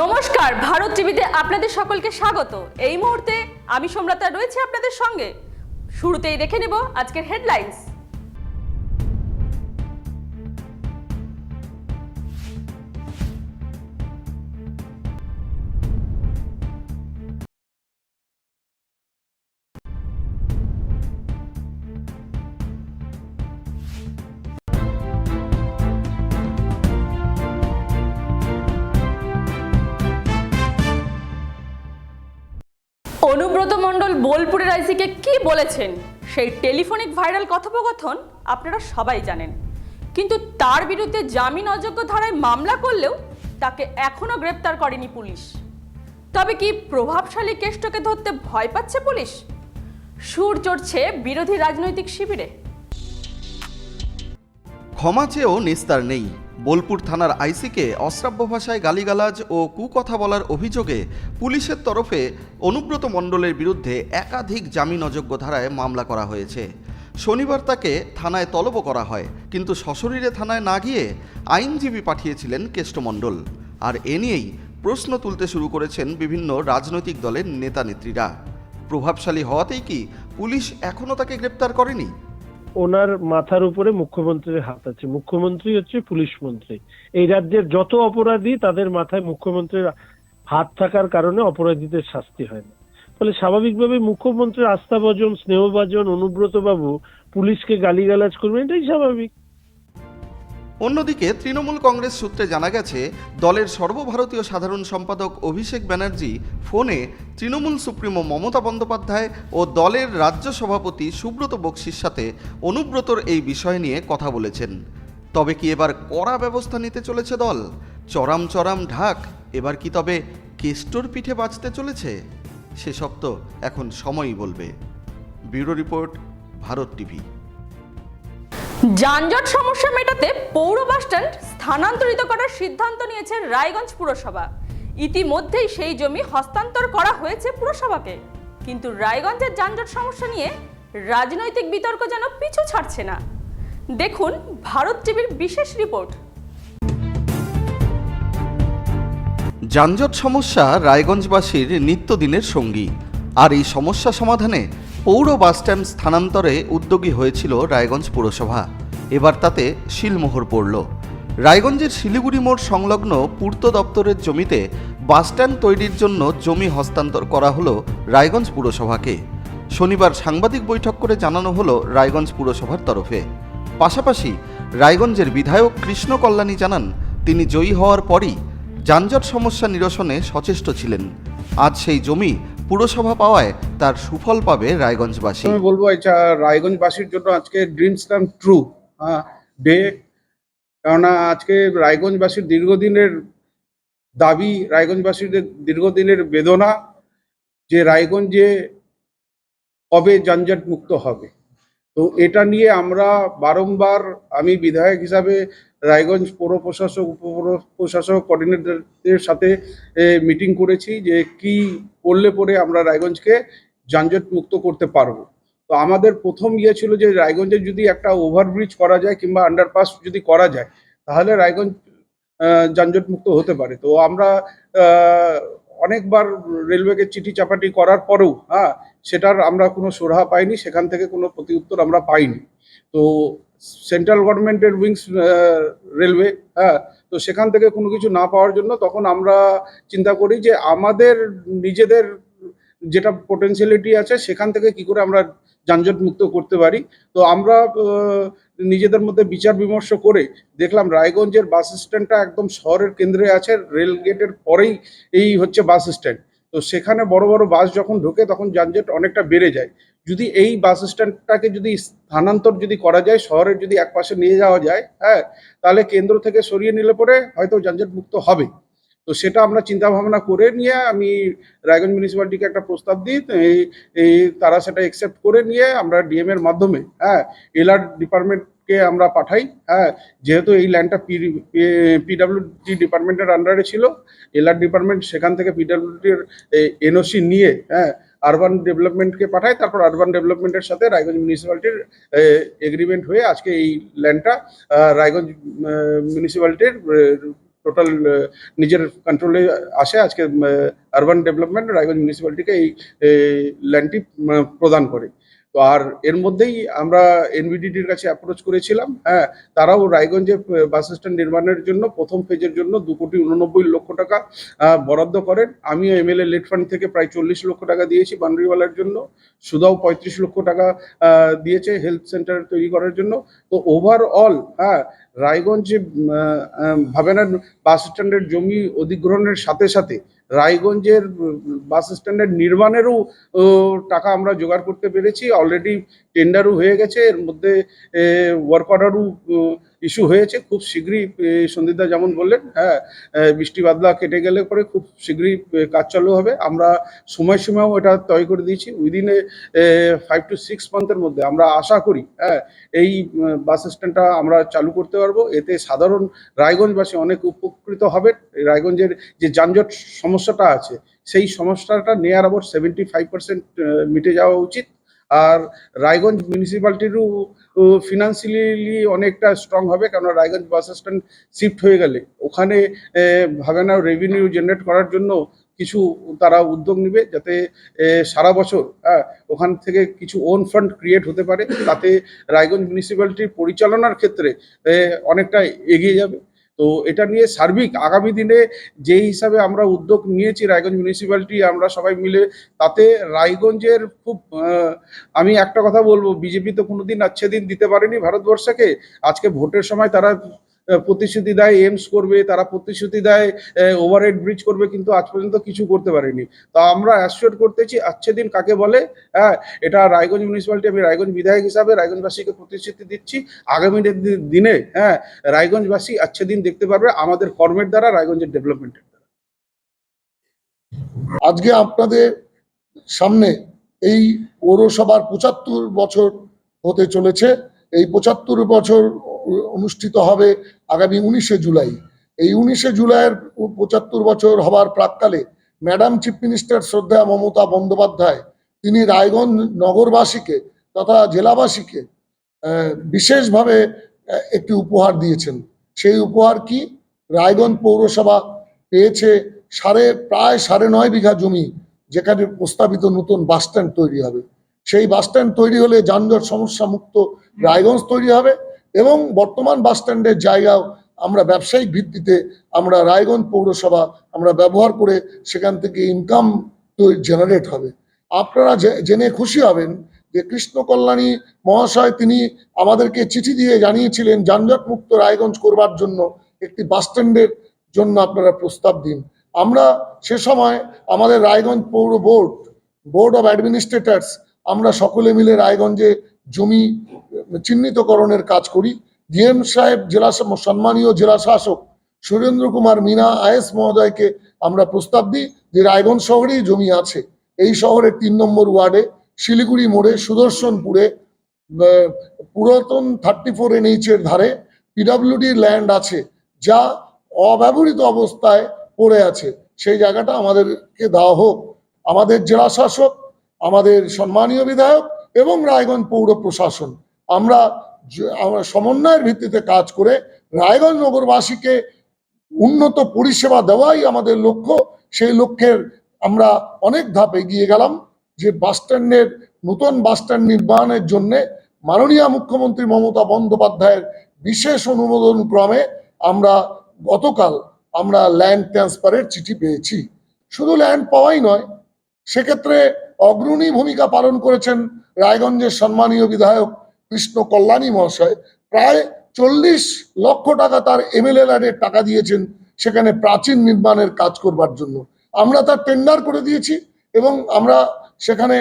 নমস্কার, ভারত টিভিতে আপনাদের সকলকে স্বাগত। এই মুহূর্তে আমি সম্রাতা রয়েছে আপনাদের সঙ্গে। শুরুতেই দেখে নেব আজকের হেডলাইন্স অনুব্রত মণ্ডল বোলপুরের আইসিকে কি বলেছেন? সেই টেলিফোনিক ভাইরাল কথোপকথন আপনারা সবাই জানেন। কিন্তু তার বিরুদ্ধে জামিন অযোগ্য ধারায় মামলা করলেও তাকে এখনও গ্রেপ্তার করেনি পুলিশ। তবে কি প্রভাবশালী কেষ্টকে ধরতে ভয় পাচ্ছে পুলিশ? সুর চড়ছে বিরোধী রাজনৈতিক শিবিরে। ক্ষমা চেয়েও নিস্তার নেই। বোলপুর থানার আইসিকে অশ্রাব্য ভাষায় গালিগালাজ ও কুকথা বলার অভিযোগে পুলিশের তরফে অনুব্রত মণ্ডলের বিরুদ্ধে একাধিক জামিন অযোগ্য ধারায় মামলা করা হয়েছে। শনিবার তাকে থানায় তলব করা হয়, কিন্তু সশরীরে থানায় না গিয়ে আইনজীবী পাঠিয়েছিলেন কেষ্টমণ্ডল আর এ নিয়েই প্রশ্ন তুলতে শুরু করেছেন বিভিন্ন রাজনৈতিক দলের নেতা নেত্রীরা প্রভাবশালী হওয়াতেই কি পুলিশ এখনও তাকে গ্রেপ্তার করেনি? ওনার মাথার উপরে মুখ্যমন্ত্রীর হাত আছে। মুখ্যমন্ত্রী হচ্ছে পুলিশ মন্ত্রী। এই রাজ্যের যত অপরাধী তাদের মাথায় মুখ্যমন্ত্রীর হাত থাকার কারণে অপরাধীদের শাস্তি হয় না। ফলে স্বাভাবিকভাবে মুখ্যমন্ত্রীর আস্থাভাজন, স্নেহভাজন অনুব্রত বাবু পুলিশকে গালিগালাজ করবেন, এটাই স্বাভাবিক। অন্যদিকে তৃণমূল কংগ্রেস সূত্রে জানা গেছে, দলের সর্বভারতীয় সাধারণ সম্পাদক অভিষেক ব্যানার্জি ফোনে তৃণমূল সুপ্রিমো মমতা বন্দ্যোপাধ্যায় ও দলের রাজ্য সভাপতি সুব্রত বক্সির সাথে অনুব্রতর এই বিষয় নিয়ে কথা বলেছেন। তবে কি এবার কড়া ব্যবস্থা নিতে চলেছে দল? চরাম চরাম ঢাক, এবার কি তবে কেষ্টর পিঠে বাঁচতে চলেছে? সেসব তো এখন সময়ই বলবে। Bureau report, Bharat TV. যানজট সমস্যা মেটাতে পৌর বাসস্ট্যান্ড স্থানান্তরিত করার সিদ্ধান্ত নিয়েছে রায়গঞ্জ পুরসভা। ইতিমধ্যেই সেই জমি হস্তান্তর করা হয়েছে পুরসভাকে। কিন্তু রায়গঞ্জের যানজট সমস্যা নিয়ে রাজনৈতিক বিতর্ক যেন পিছু ছাড়ছে না। দেখুন ভারত টিভির বিশেষ রিপোর্ট। যানজট সমস্যা রায়গঞ্জবাসীর নিত্যদিনের সঙ্গী। আর এই সমস্যা সমাধানে পৌর বাসস্ট্যান্ড স্থানান্তরে উদ্যোগী হয়েছিল রায়গঞ্জ পুরসভা। এবার তাতে শিলমোহর পড়ল। রায়গঞ্জের শিলিগুড়ি মোড় সংলগ্ন পূর্ত দপ্তরের জমিতে বাসস্ট্যান্ড তৈরির জন্য জমি হস্তান্তর করা হলো রায়গঞ্জ পুরসভাকে। শনিবার সাংবাদিক বৈঠক করে জানানো হলো রায়গঞ্জ পুরসভার তরফে। পাশাপাশি রায়গঞ্জের বিধায়ক কৃষ্ণ কল্যাণী জানান, তিনি জয়ী হওয়ার পরই যানজট সমস্যা নিরসনে সচেষ্ট ছিলেন। আজ সেই জমি পুরসভা পাওয়ায় তার সুফল পাবে রায়গঞ্জবাসী। আমি বলব এটা রায়গঞ্জবাসীর জন্য আজকে ড্রিমস কাম ট্রু ডে কেননা আজকে রায়গঞ্জবাসীর দীর্ঘদিনের দাবি, রায়গঞ্জবাসীদের দীর্ঘদিনের বেদনা যে রায়গঞ্জে কবে যানজট মুক্ত হবে। তো এটা নিয়ে আমরা বারংবার আমি বিধায়ক হিসাবে রায়গঞ্জ পৌর প্রশাসক উপপৌর প্রশাসক কোঅর্ডিনেটরদের সাথে মিটিং করেছি যে কি করলে পরে আমরা রায়গঞ্জকে যানজট মুক্ত করতে পারব। তো আমাদের প্রথম ইয়ে ছিল যে রায়গঞ্জে যদি একটা ওভারব্রিজ করা যায় কিংবা আন্ডারপাস যদি করা যায়, তাহলে রায়গঞ্জ যানজট মুক্ত হতে পারে। তো আমরা অনেকবার রেলওয়েকে চিঠি চাপাটি করার পরেও হ্যাঁ সেটার আমরা কোনো সুরাহা পাইনি, সেখান থেকে কোনো প্রতিউত্তর আমরা পাইনি। তো সেন্ট্রাল গভর্নমেন্টের উইংস রেলওয়ে হ্যাঁ তো সেখান থেকে কোনো কিছু না পাওয়ার জন্য তখন আমরা চিন্তা করি যে আমাদের নিজেদের যেটা পোটেন্সিয়ালিটি আছে, সেখান থেকে কি করে আমরা যানজট মুক্ত করতে পারি। তো আমরা নিজেদের মধ্যে বিচার বিমর্শ করে দেখলাম রায়গঞ্জের বাস স্ট্যান্ডটা একদম শহরের কেন্দ্রে আছে রেল গেটের পরেই এই হচ্ছে বাস স্ট্যান্ড তো সেখানে বড় বড় বাস যখন ঢোকে তখন যানজট অনেকটা বেড়ে যায়। যদি এই বাস স্ট্যান্ডটাকে যদি স্থানান্তর যদি করা যায়, শহরের যদি এক পাশে নিয়ে যাওয়া যায় হ্যাঁ তাহলে কেন্দ্র থেকে সরিয়ে নিলে পরে হয়তো যানজট মুক্ত হবে। তো সেটা আমরা চিন্তা ভাবনা করে নিয়ে আমি রায়গঞ্জ মিউনিসিপ্যালিটিকে একটা প্রস্তাব দিই এই তারা সেটা একসেপ্ট করে নিয়ে আমরা ডিএম এর মাধ্যমে হ্যাঁ এলআর ডিপার্টমেন্টকে আমরা পাঠাই হ্যাঁ? যেহেতু এই ল্যান্ডটা পিডাব্লিউডি ডিপার্টমেন্টের আন্ডারে ছিল এলআর ডিপার্টমেন্ট সেখান থেকে পিডাব্লিউডির এনওসি নিয়ে হ্যাঁ আরবান ডেভেলপমেন্টকে পাঠায়, তারপর আরবান ডেভেলপমেন্টের সাথে রায়গঞ্জ মিউনিসিপ্যালিটির এগ্রিমেন্ট হয়ে আজকে এই ল্যান্ডটা রায়গঞ্জ মিউনিসিপ্যালিটির টোটাল নিজের কন্ট্রোলে আসে আজকে আরবান ডেভেলপমেন্ট রায়গঞ্জ মিউনিসিপ্যালিটিকে এই ল্যান্ডটি প্রদান করে। তো আর এর মধ্যেই আমরা এনবিডিটির কাছে অ্যাপ্রোচ করেছিলাম। হ্যাঁ তারাও রায়গঞ্জে বাস স্ট্যান্ড নির্মাণের জন্য প্রথম ফেজের জন্য দু কোটি উননব্বই লক্ষ টাকা বরাদ্দ করেন। আমিও এমএলএ লেট ফান্ড থেকে প্রায় চল্লিশ লক্ষ টাকা দিয়েছি বান্ডরিওয়ালার জন্য। সুদাও পঁয়ত্রিশ লক্ষ টাকা দিয়েছে হেলথ সেন্টার তৈরি করার জন্য। তো ওভারঅল হ্যাঁ রায়গঞ্জে ভাবেনার বাস স্ট্যান্ডের জমি অধিগ্রহণের সাথে সাথে রায়গঞ্জের বাস স্ট্যান্ডের নির্মাণেরও টাকা আমরা জোগাড় করতে পেরেছি। অলরেডি টেন্ডারও হয়ে গেছে। এর মধ্যে ওয়ার্ক অর্ডারও ইস্যু হয়েছে, খুব শীঘ্রই সন্দীপদা যেমন বললেন হ্যাঁ বৃষ্টি বাদলা কেটে গেলে পরে খুব শীঘ্রই কাজ চালু হবে। আমরা সময়সীমাও এটা তয় করে দিয়েছি। Within a five to six মান্থের মধ্যে আমরা আশা করি হ্যাঁ এই বাস স্ট্যান্ডটা আমরা চালু করতে পারব। এতে সাধারণ রায়গঞ্জবাসী অনেক উপকৃত হবে রায়গঞ্জের যে যানজট সমস্যাটা আছে, সেই সমস্যাটা নেয়ার আবার সেভেন্টি ফাইভ পার্সেন্ট মিটে যাওয়া উচিত। আর রায়গঞ্জ মিউনিসিপ্যালিটিরও ফিনান্সিয়ালি অনেকটা স্ট্রং হবে কারণ রায়গঞ্জ বাস স্ট্যান্ড শিফট হয়ে গেলে। ওখানে ভাবে না রেভিনিউ জেনারেট করার জন্য কিছু তারা উদ্যোগ নেবে যাতে সারা বছর হ্যাঁ ওখান থেকে কিছু ওন ফান্ড ক্রিয়েট হতে পারে। তাতে রায়গঞ্জ মিউনিসিপ্যালিটির পরিচালনার ক্ষেত্রে অনেকটা এগিয়ে যাবে। তো এটা নিয়ে সার্বিক আগামী দিনে যেই হিসাবে আমরা উদ্যোগ নিয়েছি রায়গঞ্জ মিউনিসিপ্যালিটি আমরা সবাই মিলে তাতে রায়গঞ্জের খুব আমি একটা কথা বলব, বিজেপি তো কোনোদিন আচ্ছেদিন দিতে পারেনি ভারতবর্ষকে। আজকে ভোটের সময় তারা প্রতিশ্রুতি দেয় এমস করবে, তারা প্রতিশ্রুতি দেয় ওভারহেড ব্রিজ করবে, কিন্তু আজ পর্যন্ত কিছু করতে পারেনি। তা আমরা অ্যাসিওর করতেছি আচ্ছে দিন কাকে বলে? হ্যাঁ এটা রায়গঞ্জ মিউনিসিপ্যালিটি আমি রায়গঞ্জ বিধায়ক হিসাবে রায়গঞ্জবাসীকে প্রতিশ্রুতি দিচ্ছি। আগামী দিনে হ্যাঁ রায়গঞ্জবাসী আচ্ছে দিন দেখতে পারবে, আমাদের কর্মের দ্বারা, রায়গঞ্জের ডেভেলপমেন্টের দ্বারা। আজকে আপনাদের সামনে এই পৌরসভার পঁচাত্তর বছর হতে চলেছে। এই পঁচাত্তর বছর অনুষ্ঠিত হবে আগামী উনিশে জুলাই। এই উনিশে জুলাইয়ের পঁচাত্তর বছর হবার প্রাককালে ম্যাডাম চিফ মিনিস্টার শ্রদ্ধা মমতা বন্দ্যোপাধ্যায়, তিনি রায়গঞ্জ নগরবাসীকে তথা জেলাবাসীকে বিশেষভাবে একটি উপহার দিয়েছেন। সেই উপহার কি? রায়গঞ্জ পৌরসভা পেয়েছে সাড়ে, প্রায় সাড়ে নয় বিঘা জমি, যেখানে প্রস্তাবিত নতুন বাস স্ট্যান্ড তৈরি হবে। সেই বাসস্ট্যান্ড তৈরি হলে যানজট সমস্যা মুক্ত রায়গঞ্জ তৈরি হবে। এবং বর্তমান বাস স্ট্যান্ডের জায়গাও আমরা ব্যবসায়িক ভিত্তিতে আমরা রায়গঞ্জ পৌরসভা আমরা ব্যবহার করে সেখান থেকে ইনকাম জেনারেট হবে। আপনারা জেনে খুশি হবেন যে কৃষ্ণ কল্যাণী মহাশয় তিনি আমাদেরকে চিঠি দিয়ে জানিয়েছিলেন, যানজট মুক্ত রায়গঞ্জ করবার জন্য একটি বাস স্ট্যান্ডের জন্য আপনারা প্রস্তাব দিন। আমরা সে সময় আমাদের রায়গঞ্জ পৌর বোর্ড বোর্ড অফ অ্যাডমিনিস্ট্রেটার্স, আমরা সকলে মিলে রায়গঞ্জে জমি চিহ্নিতকরণের কাজ করি। ডিএম সাহেব জেলা সম- সম্মানীয় জেলা শাসক সুরেন্দ্র কুমার মিনা আইএস মহোদয়কে আমরা প্রস্তাব দিই যে রায়গঞ্জ শহরেই জমি আছে। এই শহরের তিন নম্বর ওয়ার্ডে শিলিগুড়ি মোড়ে, সুদর্শনপুরে পুরাতন থার্টি ফোর এনএইচ এর ধারে পিডাব্লিউডি ল্যান্ড আছে, যা অব্যবহৃত অবস্থায় পড়ে আছে। সেই জায়গাটা আমাদেরকে দেওয়া হোক। আমাদের জেলা শাসক আমাদের সম্মানীয় বিধায়ক এবং রায়গঞ্জ পৌর প্রশাসন। আমরা আমরা সমন্বয়ের ভিত্তিতে কাজ করে রায়গঞ্জ নগরবাসীকে উন্নত পরিষেবা দেওয়াই আমাদের লক্ষ্য। সেই লক্ষ্যের আমরা অনেক ধাপ এগিয়ে গেলাম যে বাস স্ট্যান্ডের নতুন বাস স্ট্যান্ড নির্মাণের জন্য মাননীয় মুখ্যমন্ত্রী মমতা বন্দ্যোপাধ্যায়ের বিশেষ অনুমোদন ক্রমে আমরা গতকাল আমরা ল্যান্ড ট্রান্সফারের চিঠি পেয়েছি। শুধু ল্যান্ড পাওয়াই নয়, সেক্ষেত্রে অগ্রণী ভূমিকা পালন করেছেন রায়গঞ্জের সম্মানীয় বিধায়ক কৃষ্ণ কল্যাণী মহাশয় প্রায় চল্লিশ লক্ষ টাকা তার এমএলএ টাকা দিয়েছেন সেখানে প্রাচীন নির্মাণের কাজ করবার জন্য। আমরা তার টেন্ডার করে দিয়েছি এবং আমরা সেখানে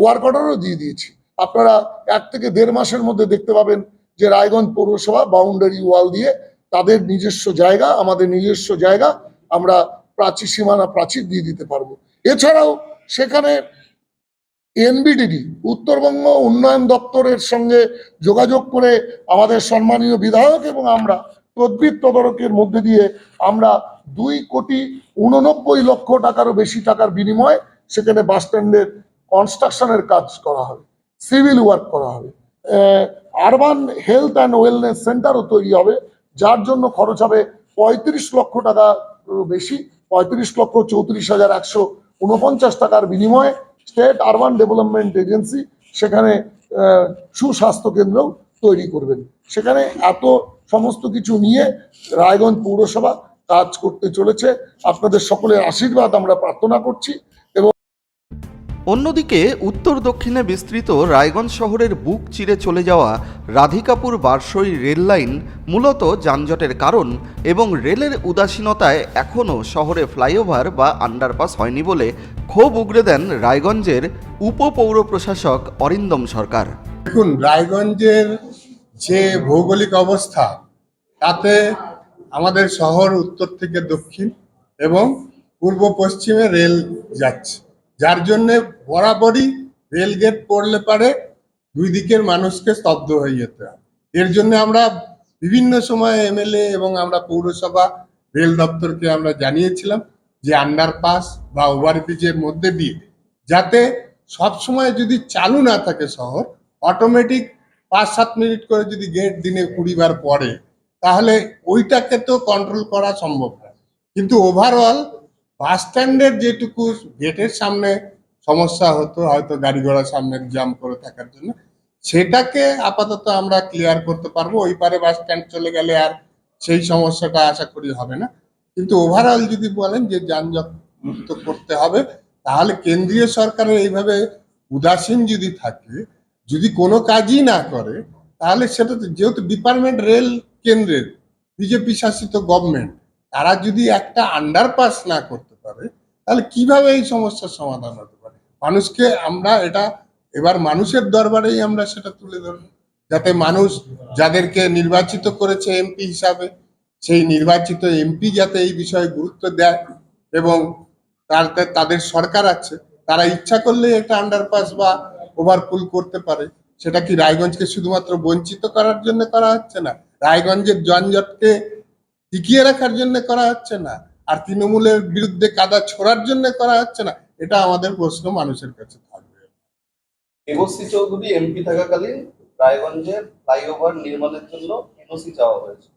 ওয়ার্ক অর্ডারও দিয়ে দিয়েছি। আপনারা এক থেকে দেড় মাসের মধ্যে দেখতে পাবেন যে রায়গঞ্জ পৌরসভা বাউন্ডারি ওয়াল দিয়ে তাদের নিজস্ব জায়গা, আমাদের নিজস্ব জায়গা আমরা প্রাচীর সীমানা প্রাচীর দিয়ে দিতে পারব। এছাড়াও সেখানে এনবিডিডি, উত্তরবঙ্গ উন্নয়ন দপ্তরের সঙ্গে যোগাযোগ করে আমাদের সম্মানীয় বিধায়ক এবং আমরা তদ্বির তদারকের মধ্যে দিয়ে আমরা দুই কোটি উননব্বই লক্ষ টাকারও বেশি টাকার বিনিময়ে সেখানে বাস স্ট্যান্ডের কনস্ট্রাকশনের কাজ করা হবে, সিভিল ওয়ার্ক করা হবে। আরবান হেলথ অ্যান্ড ওয়েলনেস সেন্টারও তৈরি হবে, যার জন্য খরচ হবে পঁয়ত্রিশ লক্ষ টাকা বেশি, পঁয়ত্রিশ লক্ষ চৌত্রিশ হাজার একশো উনপঞ্চাশ টাকার বিনিময়ে স্টেট আরবান ডেভেলপমেন্ট এজেন্সি সেখানে সুস্বাস্থ্য কেন্দ্র তৈরি করবেন। সেখানে এত সমস্ত কিছু নিয়ে রায়গঞ্জ পৌরসভা কাজ করতে চলেছে। আপনাদের সকলের আশীর্বাদ আমরা প্রার্থনা করছি। অন্যদিকে, উত্তর দক্ষিণে বিস্তৃত রায়গঞ্জ শহরের বুক চিরে চলে যাওয়া রাধিকাপুর বারসই রেল লাইন মূলত যানজটের কারণ এবং রেলের উদাসীনতায় এখনও শহরে ফ্লাইওভার বা আন্ডারপাস হয়নি বলে ক্ষোভ উগরে দেন রায়গঞ্জের উপপৌর প্রশাসক অরিন্দম সরকার। দেখুন, রায়গঞ্জের যে ভৌগোলিক অবস্থা, তাতে আমাদের শহর উত্তর থেকে দক্ষিণ এবং পূর্ব পশ্চিমে রেল যাচ্ছে। যার জন্য বরাবরই রেল গেট পড়লে পারে দুই দিকের মানুষকে স্তব্ধ হয়ে যেতে হয়। এর জন্য আমরা বিভিন্ন সময় এমএলএ এবং আমরা পৌরসভা, রেল দপ্তরকে আমরা জানিয়েছিলাম যে আন্ডারপাস বা ওভারব্রিজের মধ্যে দিয়ে যাতে সব সময় যদি চালু না থাকে শহর অটোমেটিক পাঁচ সাত মিনিট করে যদি গেট দিনে কুড়ি বার পড়ে, তাহলে ওইটাকে তো কন্ট্রোল করা সম্ভব না। কিন্তু ওভারঅল বাস স্ট্যান্ডের যেটুকু গেটের সামনে সমস্যা হতো, হয়তো গাড়ি ঘোড়ার সামনে জ্যাম করে থাকার জন্য, সেটাকে আপাতত আমরা ক্লিয়ার করতে পারব। ওই পারে বাস স্ট্যান্ড চলে গেলে আর সেই সমস্যাটা আশা করি হবে না। কিন্তু ওভারঅল যদি বলেন যে যানজট মুক্ত করতে হবে, তাহলে কেন্দ্রীয় সরকারের এইভাবে উদাসীন যদি থাকে, যদি কোনো কাজই না করে, তাহলে সেটা যেহেতু ডিপার্টমেন্ট রেল কেন্দ্রের, বিজেপি শাসিত গভর্নমেন্ট তারা যদি একটা আন্ডারপাস না করতে পারে, তাহলে কীভাবে এই সমস্যার সমাধান হতে পারে? মানুষকে আমরা এটা, এবার মানুষের দরবারেই আমরা সেটা তুলে ধরব যাতে মানুষ যাদেরকে নির্বাচিত করেছে এমপি হিসাবে, সেই নির্বাচিত এমপি যাতে এই বিষয়ে গুরুত্ব দেয় এবং তাতে তাদের সরকার আছে, তারা ইচ্ছা করলে একটা আন্ডারপাস বা ওভারপুল করতে পারে। সেটা কি রায়গঞ্জকে শুধুমাত্র বঞ্চিত করার জন্য করা হচ্ছে না? রায়গঞ্জের যানজটকে টিকিয়ে রাখার জন্য করা হচ্ছে না। আর তৃণমূলের বিরুদ্ধে কাদা ছোড়ার জন্য করা হচ্ছে না। এটা আমাদের প্রশ্ন মানুষের কাছে থাকবে। দেবশ্রী চৌধুরী এমপি থাকাকালীন রায়গঞ্জে ফ্লাইওভার নির্মাণের জন্য এনওসি চাওয়া হয়েছে।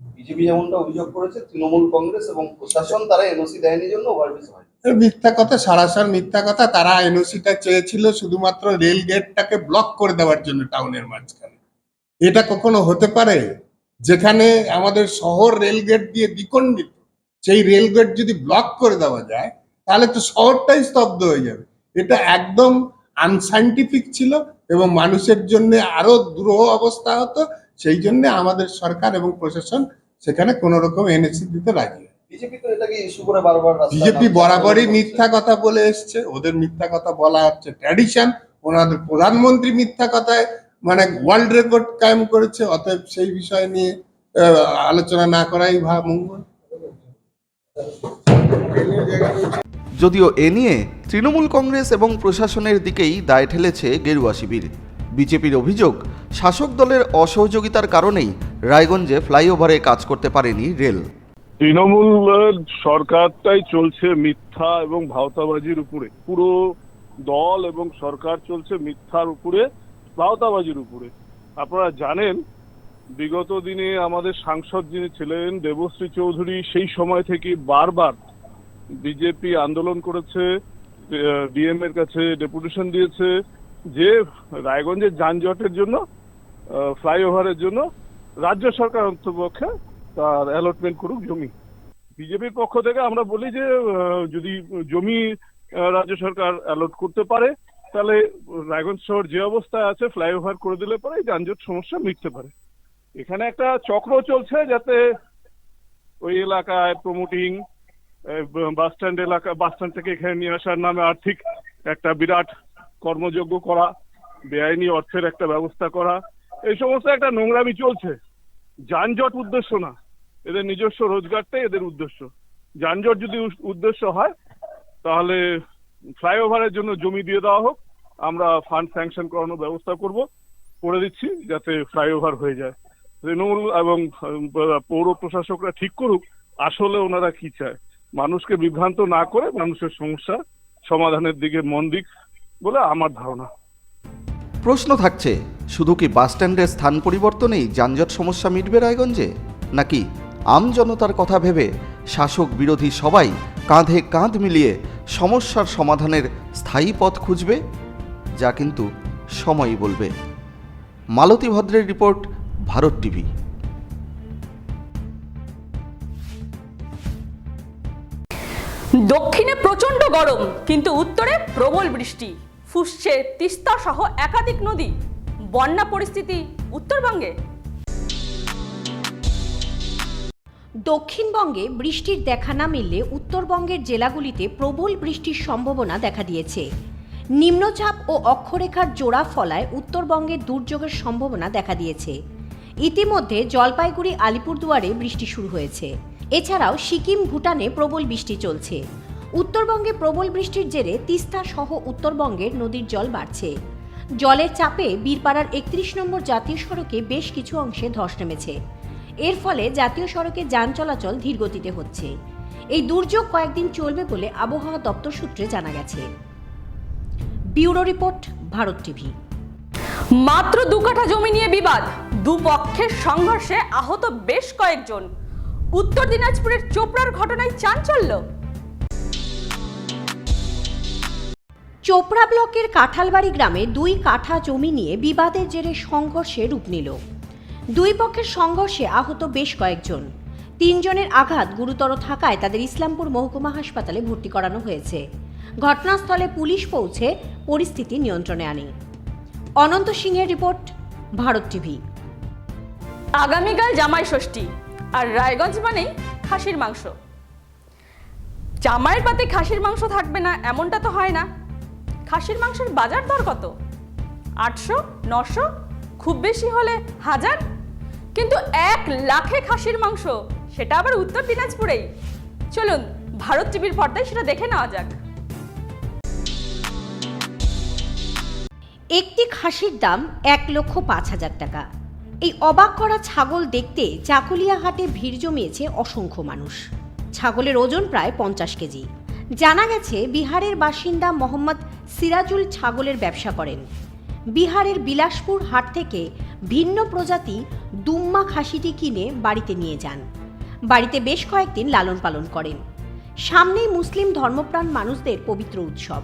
বিজেপি যেমনটা অভিযোগ করেছে তৃণমূল কংগ্রেস এবং প্রশাসন তারা এনওসি দেয়নি জন্য ওভারব্রিজ হয় মিথ্যা কথা সারাসার মিথ্যা কথা তারা এনওসিটা চেয়েছিল শুধুমাত্র রেল গেটটাকে ব্লক করে দেওয়ার জন্য টাউনের মাঝখানে। এটা কখনো হতে পারে? যেখানে আমাদের শহর রেল গেট দিয়ে দ্বিখণ্ডিত সেই রেল গেট যদি ব্লক করে দেওয়া যায় তাহলে তো শহরটাই স্তব্ধ হয়ে যাবে এটা একদম আনসাইন্টিফিক ছিল এবং মানুষের জন্য আরও দুরূহ অবস্থা হতো সেই জন্য আমাদের সরকার এবং প্রশাসন সেখানে কোনো রকম এনএসি দিতে রাজি। বিজেপি। বরাবরই মিথ্যা কথা বলে এসছে ওদের মিথ্যা কথা বলা হচ্ছে ট্র্যাডিশন ওনাদের প্রধানমন্ত্রী মিথ্যা কথায় মানে ওয়ার্ল্ড রেকর্ড কায়েম করেছে অতএব সেই বিষয় নিয়ে আলোচনা না করাই ভাব মঙ্গল। যদিও এ নিয়ে তৃণমূল কংগ্রেস এবং প্রশাসনের দিকেই দায় ঠেলেছে গেরুয়া শিবির। বিজেপির অভিযোগ শাসক দলের অসহযোগিতার কারণেই রায়গঞ্জে ফ্লাইওভারে কাজ করতে পারেনি রেল। তৃণমূল সরকারটাই চলছে মিথ্যা এবং ভাওতাবাজির উপরে। পুরো দল এবং সরকার চলছে মিথ্যার উপরে। ভাওতাবাজির উপরে। আপনারা জানেন, বিগত দিনে আমাদের সাংসদ যিনি ছিলেন, দেবশ্রী চৌধুরী, সেই সময় থেকে বারবার বিজেপি আন্দোলন করেছে, ডিএম এর কাছে ডেপুটেশন দিয়েছে, যে রায়গঞ্জের যানজটের জন্য ফ্লাইওভারের জন্য রাজ্য সরকার অন্তপক্ষে তার অ্যালটমেন্ট করুক জমি। বিজেপির পক্ষ থেকে আমরা বলি যে যদি জমি রাজ্য সরকার অ্যালট করতে পারে তাহলে রায়গঞ্জ শহর যে অবস্থায় আছে, ফ্লাইওভার করে দিলে পরে যানজট সমস্যা মিটতে পারে। এখানে একটা চক্র চলছে যাতে ওই এলাকায় প্রমোটিং বাস স্ট্যান্ড এলাকা বাস স্ট্যান্ড থেকে এখানে নিয়ে আসার নামে আর্থিক একটা বিরাট কর্মযোগ্য করা, বেআইনি অর্থের একটা ব্যবস্থা করা, এই সমস্ত একটা নোংরামি চলছে। যানজট উদ্দেশ্য না। এদের নিজস্ব রোজগারটাই এদের উদ্দেশ্য। যানজট যদি উদ্দেশ্য হয়, তাহলে ফ্লাইওভারের জন্য জমি দিয়ে দেওয়া হোক, আমরা ফান্ড স্যাংশন করানোর ব্যবস্থা করব, করে দিচ্ছি যাতে ফ্লাইওভার হয়ে যায়। তৃণমূল এবং পৌর প্রশাসকরা ঠিক করুক, আসলে ওনারা কি চায়। মানুষকে বিভ্রান্ত না করে মানুষের সমস্যা সমাধানের দিকে মন দিক বলে আমার ধারণা। প্রশ্ন থাকছে, শুধু কি বাসস্ট্যান্ডের স্থান পরিবর্তনেই যানজট সমস্যা মিটবে রায়গঞ্জে? নাকি আমজনতার কথা ভেবে শাসক বিরোধী সবাই কাঁধে কাঁধ মিলিয়ে সমস্যার সমাধানের স্থায়ী পথ খুঁজবে, যা কিন্তু সময়ই বলবে। মালতী ভদ্রের রিপোর্ট, ভারত টিভি। দক্ষিণে প্রচণ্ড গরম, কিন্তু উত্তরে প্রবল বৃষ্টি। ফুসছে তিস্তা সহ একাধিক নদী। বন্যা পরিস্থিতি উত্তরবঙ্গে দক্ষিণবঙ্গে বৃষ্টির দেখা না মিললে উত্তরবঙ্গের জেলাগুলিতে প্রবল বৃষ্টির সম্ভাবনা দেখা দিয়েছে। নিম্নচাপ ও অক্ষরেখার জোড়া ফলায় উত্তরবঙ্গে দুর্যোগের সম্ভাবনা দেখা দিয়েছে। ইতিমধ্যে জলপাইগুড়ি, আলিপুরদুয়ারে বৃষ্টি শুরু হয়েছে। এছাড়াও সিকিম, ভুটানে প্রবল বৃষ্টি চলছে। উত্তরবঙ্গে প্রবল বৃষ্টির জেরে তিস্তা সহ উত্তরবঙ্গের নদীর জল বাড়ছে। জলের চাপে বীরপাড়ার একত্রিশ নম্বর জাতীয় সড়কে বেশ কিছু অংশে ধস নেমেছে। এর ফলে জাতীয় সড়কে যান চলাচল ধীরগতিতে হচ্ছে। এই দুর্যোগ কয়েকদিন চলবে বলে আবহাওয়া দপ্তর সূত্রে জানা গেছে। Bureau report Bharat TV. মাত্র দু কাঠা জমি নিয়ে বিবাদ। দুপক্ষের সংঘর্ষে আহত বেশ কয়েকজন। উত্তর দিনাজপুরের চোপড়ার ঘটনায় চাঞ্চল্য। চোপড়া ব্লকের কাঁঠালবাড়ি গ্রামে দুই কাঠা জমি নিয়ে বিবাদের জেরে সংঘর্ষে রূপ নিল। দুই পক্ষের সংঘর্ষে আহত বেশ কয়েকজন। তিনজনের আঘাত গুরুতর থাকায় তাদের ইসলামপুর মহকুমা হাসপাতালে ভর্তি করানো হয়েছে। ঘটনাস্থলে পুলিশ পৌঁছে পরিস্থিতি নিয়ন্ত্রণে আনে। অনন্ত সিংহের রিপোর্ট, ভারত টিভি। আগামীকাল জামাই ষষ্ঠী, আর রায়গঞ্জ মানেই খাসির মাংস। জামাইয়ের পাতে খাসির মাংস থাকবে না, এমনটা তো হয় না। খাসির মাংসের বাজার দর কত? আটশো, নশো? খুব বেশি হলে হাজার? কিন্তু এক লাখে খাসির মাংস, সেটা আবার উত্তর দিনাজপুরেই। চলুন, ভারত টিভির পর্দায় সেটা দেখে নেওয়া যাক। একটি খাসির দাম এক লক্ষ পাঁচ হাজার টাকা। এই অবাক করা ছাগল দেখতে চাকুলিয়া হাটে ভিড় জমিয়েছে অসংখ্য মানুষ। ছাগলের ওজন প্রায় পঞ্চাশ কেজি। জানা গেছে, বিহারের বাসিন্দা মোহাম্মদ সিরাজুল ছাগলের ব্যবসা করেন। বিহারের বিলাসপুর হাট থেকে ভিন্ন প্রজাতি দুম্মা খাসিটি কিনে বাড়িতে নিয়ে যান। বাড়িতে বেশ কয়েকদিন লালন পালন করেন। সামনেই মুসলিম ধর্মপ্রাণ মানুষদের পবিত্র উৎসব।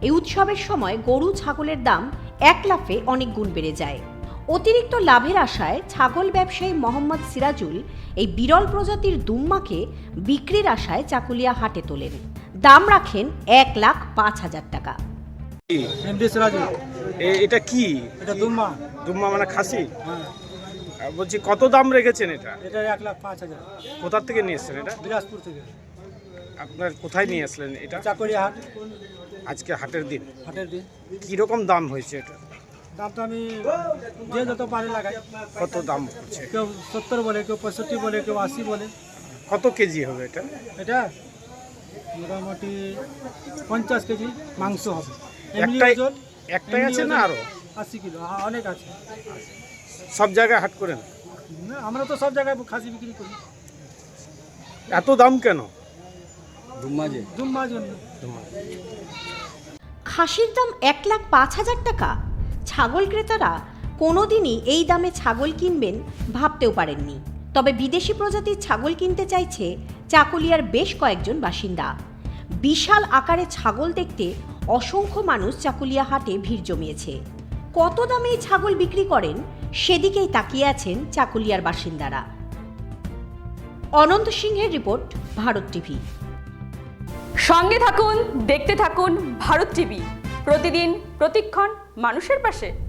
এই উৎসবের সময় গরু, ছাগলের দাম এক লাফে অনেক গুণ বেড়ে যায়। অতিরিক্ত লাভের আশায় ছাগল ব্যবসায়ী মোহাম্মদ সিরাজুল এই বিরল প্রজাতির দুম্মাকে বিক্রির আশায় চাকুলিয়া হাটে তোলেন। দাম রাখেন এক লাখ পাঁচ হাজার টাকা। এটা কি? এটা দুম্মা। দুম্মা মানে খাসি? হ্যাঁ। বলছি কত দাম রেখেছেন এটা? এটা এক লাখ পাঁচ হাজার। কোথা থেকে নিয়ে এসছেন এটা? বিলাসপুর থেকে। আপনার কোথায় নিয়ে আসলেন এটা? চাকরিয়া হাট। আজকে হাটের দিন। হাটের দিন। কীরকম দাম হয়েছে এটা? দাম তো আমি যে যত পারে লাগাই। কত দাম হচ্ছে? কেউ সত্তর বলে কেউ পঁয়ষট্টি বলে কেউ আশি বলে। কত কেজি হবে এটা? এটা মোটামুটি পঞ্চাশ কেজি মাংস হবে। একটাই একটাই আছে না আরও? আশি কিলো হ্যাঁ, অনেক আছে। সব জায়গায় হাট করেন? না, আমরা তো সব জায়গায় খাসি বিক্রি করি। এত দাম কেন? খাসির দাম এক লাখ পাঁচ হাজার টাকা। ছাগল ক্রেতারা কোনোদিনই এই দামে ছাগল কিনবেন ভাবতেও পারেননি। তবে বিদেশি প্রজাতির ছাগল কিনতে চাইছে চাকুলিয়ার বেশ কয়েকজন বাসিন্দা। বিশাল আকারে ছাগল দেখতে অসংখ্য মানুষ চাকুলিয়া হাটে ভিড় জমিয়েছে। কত দামে ছাগল বিক্রি করেন, সেদিকেই তাকিয়ে আছেন চাকুলিয়ার বাসিন্দারা। অনন্ত সিংহের রিপোর্ট, ভারত টিভি। সঙ্গে থাকুন, দেখতে থাকুন ভারত টিভি। প্রতিদিন প্রতিক্ষণ মানুষের পাশে।